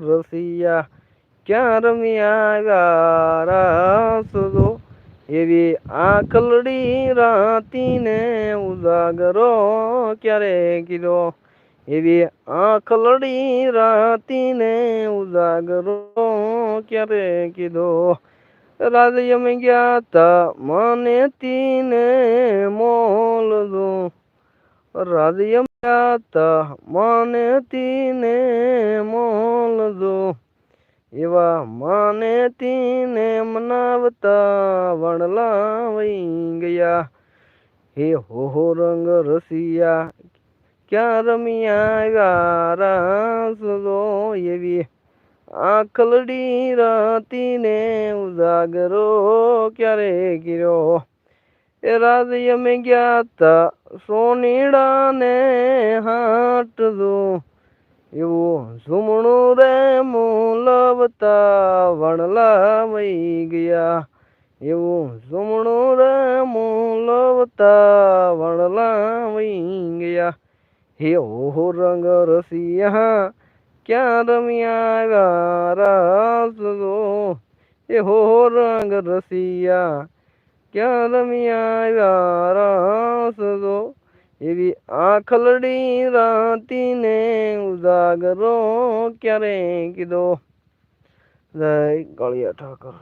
રસિયા ક્યાં રમ્યા ગારા એવી આખલડી રાતીને ઉજાગરો ક્યારે કીધો એવી આખલડી રાતીને ઉજાગરો ક્યારે કીધો રાજ્યમાં ગયા તા મને તીને મોલ દો. રાજ્યમાં ગયા તા મને તીને મોલ એવા માને તીને મનાવતા વણલા વઈ ગયા. હે હો હો રંગ રસિયા, ક્યાં રમી ગારાસ એવી? આખલડી રાતીને ઉજાગરો ક્યારે ગીરો એ રાજય મેં ગયા તા સોનીડાને હાટ દો એવું ઝુમણું રે મૂલવતા વણલા વહી ગયા. એવું ઝુમણું રામો મૂલવતા વણલા વહી ગયા. હે ઓહો રંગ રસિયા, ક્યાં રમ્યા રાસ એ હો રંગ રસિયા, ક્યાં રમ્યા રાસ એવી આખલડી રાતીને ઉજાગરો ક્યારે કીધો? જય કાળિયા ઠાકર